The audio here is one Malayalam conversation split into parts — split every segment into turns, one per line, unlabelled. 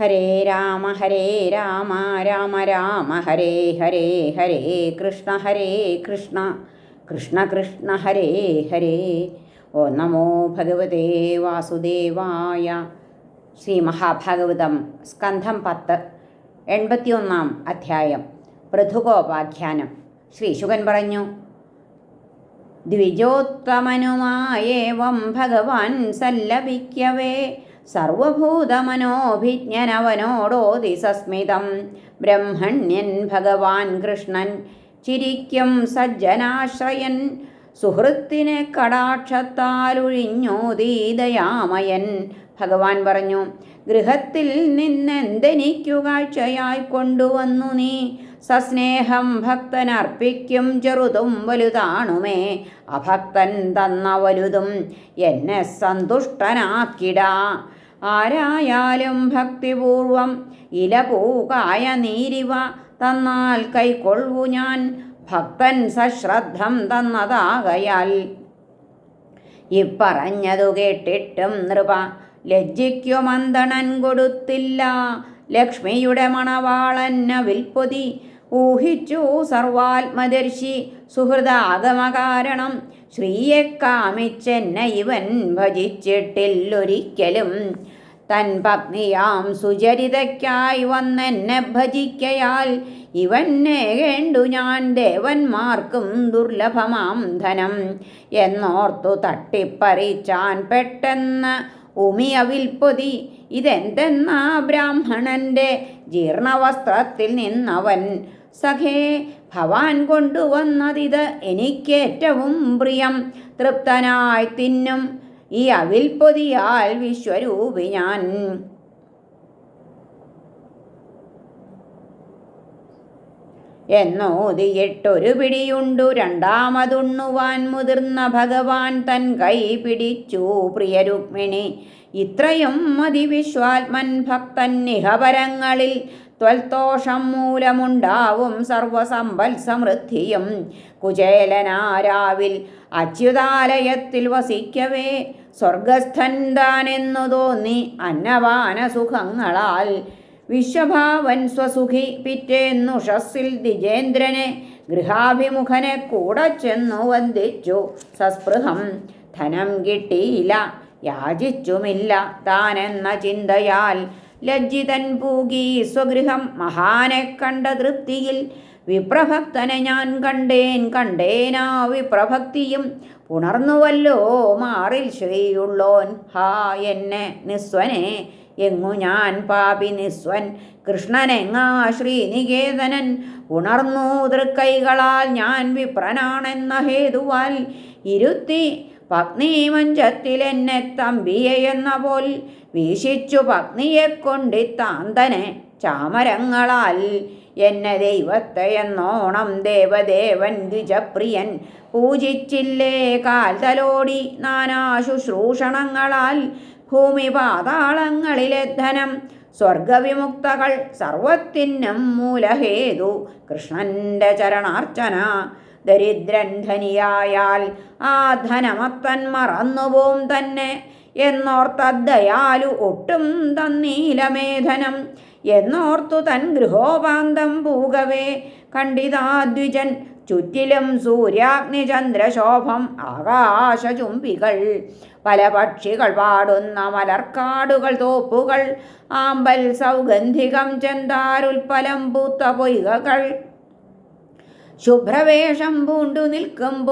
ഹരേ രാമ ഹരേ രാമ രാമ രാമ ഹരേ ഹരേ ഹരേ കൃഷ്ണ ഹരേ കൃഷ്ണ കൃഷ്ണ കൃഷ്ണ ഹരേ ഹരേ. ഓ നമോ ഭഗവതേ വാസുദേവായ ശ്രീ മഹാഭാഗവതം സ്കന്ധം പത്ത് എൺപത്തിയൊന്നാം അധ്യായം പൃഥുകോപാഖ്യാനം ശ്രീ ശുകൻ പറഞ്ഞു ദ്വിജോത്തമനുമായേവം ഭഗവാൻ സല്ലപിക്കവേ സർവഭൂതമനോഭിജ്ഞനവനോടോതി സസ്മിതം ബ്രഹ്മണ്യൻ ഭഗവാൻ കൃഷ്ണൻ ചിരിക്കും സജ്ജനാശ്രയൻ. സുഹൃത്തിനെ കടാക്ഷത്താലൊഴിഞ്ഞോതീ ദയാമയൻ ഭഗവാൻ പറഞ്ഞു ഗൃഹത്തിൽ നിന്നെന്തെനിക്കു കാഴ്ചയായി കൊണ്ടുവന്നു നീ? സസ്നേഹം ഭക്തനർപ്പിക്കും ചെറുതും വലുതാണുമേ. അഭക്തൻ തന്ന വലുതും എന്നെ സന്തുഷ്ടനാക്കിടാ. ആരായാലും ഭക്തിപൂർവം ഇലപൂകായ നീരിവ തന്നാൽ കൈക്കൊള്ളു ഞാൻ. ഭക്തൻ സശ്രദ്ധം തന്നതാകയാൽ ഇപ്പറഞ്ഞതു കേട്ടിട്ടും നൃപ ലജ്ജിക്കു മന്ദണൻ കൊടുത്തില്ല. ലക്ഷ്മിയുടെ മണവാളന്ന വിൽപ്പൊതി ഊഹിച്ചു സർവാത്മദർശി. സുഹൃദാഗമകാരണം ശ്രീയെ കാമിച്ചെന്നെ ഇവൻ ഭജിച്ചിട്ടില്ലൊരിക്കലും. തൻ പത്നിയാം സുചരിതയ്ക്കായി വന്നെന്നെ ഭജിക്കയാൽ ഇവന്നെ കേണ്ടു ഞാൻ ദേവന്മാർക്കും ദുർലഭമാം ധനം എന്നോർത്തു തട്ടിപ്പറിച്ചാൻ പെട്ടെന്ന് ഉമിയവിൽപ്പൊതി ഇതെന്തെന്നാ ബ്രാഹ്മണന്റെ ജീർണവസ്ത്രത്തിൽ നിന്നവൻ സഖേ ഭവാൻ കൊണ്ടുവന്നതിത് എനിക്കേറ്റവും പ്രിയം. തൃപ്തനായി തിന്നും. ഈ അവിൽ പൊതിയാൽ വിശ്വരൂപി ഞാൻ. എന്നോതിയിട്ടൊരു പിടിയുണ്ടു. രണ്ടാമതുണ്ണുവാൻ മുതിർന്ന ഭഗവാൻ തൻ കൈ പിടിച്ചു. പ്രിയ രുക്മിണി ഇത്രയും മതി വിശ്വാത്മൻ ഭക്തൻ നിഹപരങ്ങളിൽ ത്വൽത്തോഷം മൂലമുണ്ടാവും സർവസമ്പൽ സമൃദ്ധിയും. കുചേലനാരാവിൽ അച്യുതാലയത്തിൽ വസിക്കവേ സ്വർഗസ്ഥൻ താനെന്നു തോന്നി അന്നവാനസുഖങ്ങളാൽ. വിശ്വഭാവൻ സ്വസുഖി പിറ്റേന്നുഷസ്സിൽ ദിജേന്ദ്രനെ ഗൃഹാഭിമുഖനെ കൂടെ ചെന്നു വന്ദിച്ചു സസ്പൃഹം. ധനം കിട്ടിയില്ല യാചിച്ചുമില്ല താനെന്ന ചിന്തയാൽ. ലജ്ജിതൻ പൂകി സ്വഗൃഹം മഹാനെ കണ്ട തൃപ്തിയിൽ വിപ്രഭക്തനെ ഞാൻ കണ്ടേൻ കണ്ടേനാ വിപ്രഭക്തിയും. ഉണർന്നുവല്ലോ മാറിൽ ശ്രീയുള്ളോൻ. ഹാ എന്നെ നിസ്വനെ എങ്ങു ഞാൻ പാപി നിസ്വൻ. കൃഷ്ണനെങ്ങാ ശ്രീനികേതനൻ. ഉണർന്നു തൃക്കൈകളാൽ ഞാൻ വിപ്രനാണെന്ന ഹേതുവാൽ ഇരുത്തി പത്നി മഞ്ചത്തിൽ എന്നെ തമ്പിയെ എന്ന പോൽ വീശിച്ചു പത്നിയെ കൊണ്ടിത്താന്തനെ ചാമരങ്ങളാൽ. എന്നെ ദൈവത്തെ എന്നോണം ദേവദേവൻ ദ്വിജപ്രിയൻ പൂജിച്ചില്ലേ കാൽതലോടി നാനാശുശ്രൂഷണങ്ങളാൽ ഭൂമി പാതാളങ്ങളിലെ ധനം സ്വർഗവിമുക്തകൾ സർവത്തിനും മൂലഹേതു കൃഷ്ണന്റെ ചരണാർച്ചന. ദരിദ്രൻ ധനിയായാൽ ആ ധനമത്തൻ മറന്നുപോം തന്നെ എന്നോർത്തദ്ദയാലു ഒട്ടും തന്നീലമേധനം. എന്നോർത്തു തൻ ഗൃഹോപാന്തം പൂകവേ. കണ്ടിതാദ്വിജൻ ചുറ്റിലും സൂര്യാഗ്നി ചന്ദ്രശോഭം ആകാശചുംബികൾ. പല പക്ഷികൾ പാടുന്ന മലർക്കാടുകൾ തോപ്പുകൾ ആമ്പൽ സൗഗന്ധികം ചെന്താരുൽപ്പലം പൂത്ത പൊയ്കകൾ. ശുഭ്രവേഷം പൂണ്ടു നിൽക്കും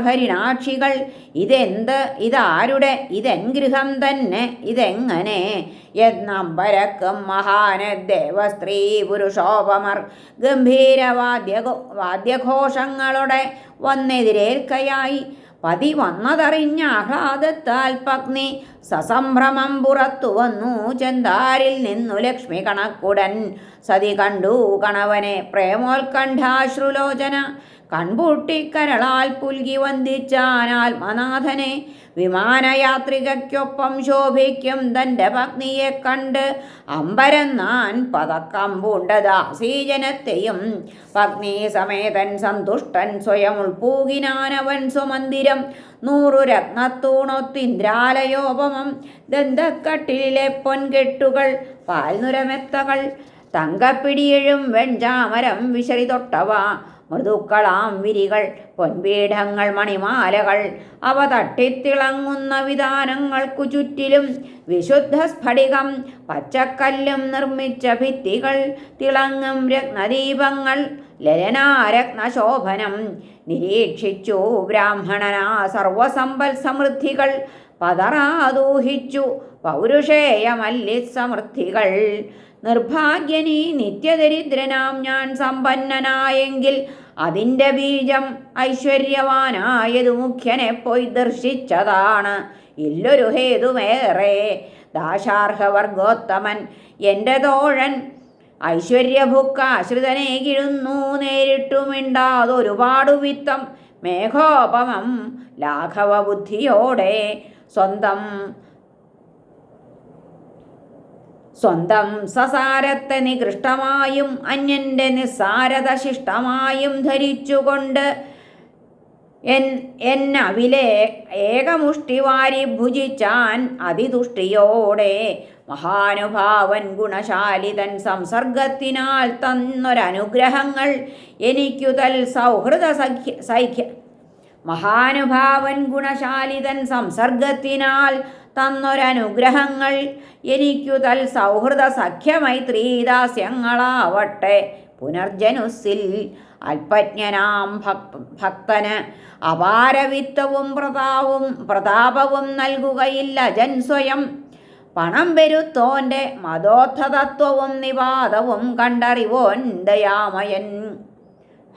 ഹരിണാക്ഷികൾ ഇതെന്ത്? ഇതാരുടെ? ഇതെൻ ഗൃഹം തന്നെ. ഇതെങ്ങനെ? എന്നമ്പരക്കും മഹാന ദേവസ്ത്രീ പുരുഷോപമർ. ഗംഭീരവാദ്യ വാദ്യഘോഷങ്ങളുടെ വന്നെതിരേൽക്കയായി. പതി വന്നതറിഞ്ഞ ആഹ്ലാദത്താൽ പത്നി സസംഭ്രമം പുറത്തു വന്നു. ചെന്താരിൽ നിന്നു ലക്ഷ്മി കണക്കുടൻ സതി കണ്ടു കണവനെ. പ്രേമോത്കണ്ഠാശ്രുലോചന കൺപൂട്ടിക്കരളാൽ പുൽകി വന്ദിച്ചാൻ ആത്മനാഥനെ വിമാനയാത്രികയ്ക്കൊപ്പം ശോഭിക്കും തന്റെ പത്നിയെ കണ്ട് അമ്പരന്നാൻ പതക്കം പൂണ്ടദാസീജനത്തെയും പത്നി സമേതൻ സന്തുഷ്ടൻ സ്വയം ഉൾപൂകിനാനവൻ സ്വമന്ദിരം നൂറു രത്നത്തൂണൊത്തിന്ദ്രാലയോപമം. ദന്തക്കട്ടിലെ പൊൻകെട്ടുകൾ പാൽനുരമെത്തകൾ തങ്കപ്പിടിയഴും വെൺചാമരം വിശറി തൊട്ടവ മൃദുക്കളാം വിരികൾ പൊൻപീഠങ്ങൾ മണിമാലകൾ. അവ തട്ടിത്തിളങ്ങുന്ന വിധാനങ്ങൾക്കു ചുറ്റിലും വിശുദ്ധ സ്ഫടികം പച്ചക്കല്ലും നിർമ്മിച്ച ഭിത്തികൾ തിളങ്ങും രത്നദീപങ്ങൾ ലലനാരത്നശോഭനം. നിരീക്ഷിച്ചു ബ്രാഹ്മണനാ സർവസമ്പൽ സമൃദ്ധികൾ പതറാദൂഹിച്ചു പൗരുഷേയമല്ലി സമൃദ്ധികൾ. നിർഭാഗ്യനീ നിത്യദരിദ്രനാം ഞാൻ സമ്പന്നനായെങ്കിൽ അതിന്റെ ബീജം ഐശ്വര്യവാനായതു മുഖ്യനെ പോയി ദർശിച്ചതാണ്. ഇല്ലൊരു ഹേതുമേറെ ദാശാർഹവർഗോത്തമൻ എന്റെ തോഴൻ ഐശ്വര്യഭുക്കാശ്രിതനെ കിഴുന്നു നേരിട്ടുമിണ്ടാതൊരുപാടു വിത്തം മേഘോപമം. ലാഘവ ബുദ്ധിയോടെ സ്വന്തം. സ്വന്തം സസാരത്തെ നികൃഷ്ടമായും അന്യന്റെ നിസ്സാരത ശിഷ്ടമായും ധരിച്ചുകൊണ്ട് എൻ എന്നവിലെ ഏകമുഷ്ടി വാരി ഭുജിച്ചാൻ അതിതുഷ്ടിയോടെ മഹാനുഭാവൻ ഗുണശാലിതൻ സംസർഗത്തിനാൽ തന്നൊരനുഗ്രഹങ്ങൾ എനിക്കു തൽ സൗഹൃദ സഖ്യ സൈഖ്യ മഹാനുഭാവൻ ഗുണശാലിതൻ സംസർഗത്തിനാൽ തന്നൊരനുഗ്രഹങ്ങൾ എനിക്കു തൽ സൗഹൃദ സഖ്യമൈത്രീദാസ്യങ്ങളാവട്ടെ പുനർജനുസിൽ അല്പജ്ഞനാം ഭക് ഭക്തന് അപാരവിത്തവും പ്രതാവും പ്രതാപവും നൽകുകയില്ല ജൻ സ്വയം. പണം വരുത്തോന്റെ മതോത്ഥതത്വവും നിവാദവും കണ്ടറിവോൻ ദയാമയൻ.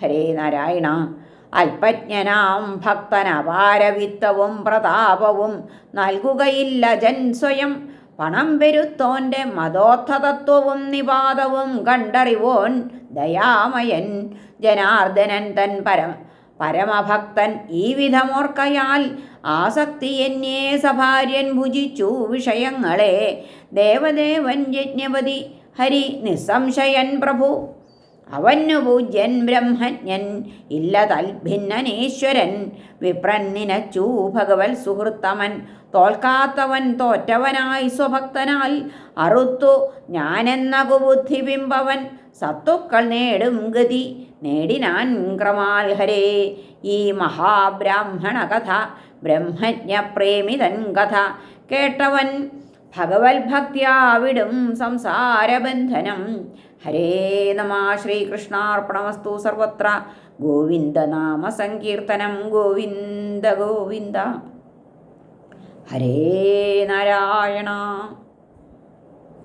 ഹരേ നാരായണ. അല്പജ്ഞനാം ഭക്തനപാരവിത്തവും പ്രതാപവും നൽകുകയില്ല ജൻ സ്വയം. പണം പെരുത്തോന്റെ മതോത്ഥതത്വവും നിവാദവും കണ്ടറിവോൻ ദയാമയൻ ജനാർദ്ദനൻ തൻ പരം. പരമഭക്തൻ ഈ വിധമോർക്കയാൽ ആസക്തി എന്നെ സഭാര്യൻ ഭുജിച്ചു വിഷയങ്ങളെ. ദേവദേവൻ യജ്ഞപതി ഹരി നിസ്സംശയൻ പ്രഭു. അവന്നു പൂജ്യൻ ബ്രഹ്മജ്ഞൻ ഇല്ല തൽഭിന്നനീശ്വരൻ. വിപ്രൻ നിനച്ചു ഭഗവത് സുഹൃത്തമൻ. തോൽക്കാത്തവൻ തോറ്റവനായി സ്വഭക്തനാൽ. അറുത്തു ഞാനെന്ന കുബുദ്ധി ബിംബവൻ. സത്തുക്കൾ നേടും ഗതി നേടിനാൻ ക്രമാൽ ഹരേ. ഈ മഹാബ്രാഹ്മണ കഥ ബ്രഹ്മജ്ഞപ്രേമിതൻ കഥ. കേട്ടവൻ ഭഗവത് ഭക്തിയാവിടും സംസാരബന്ധനം. ഹരേ നമ ശ്രീകൃഷ്ണാർപ്പണമസ്തു സർവത്ര. ഗോവിന്ദനാമ സങ്കീർത്തനം ഗോവിന്ദ ഗോവിന്ദ. ഹരേ നാരായണ.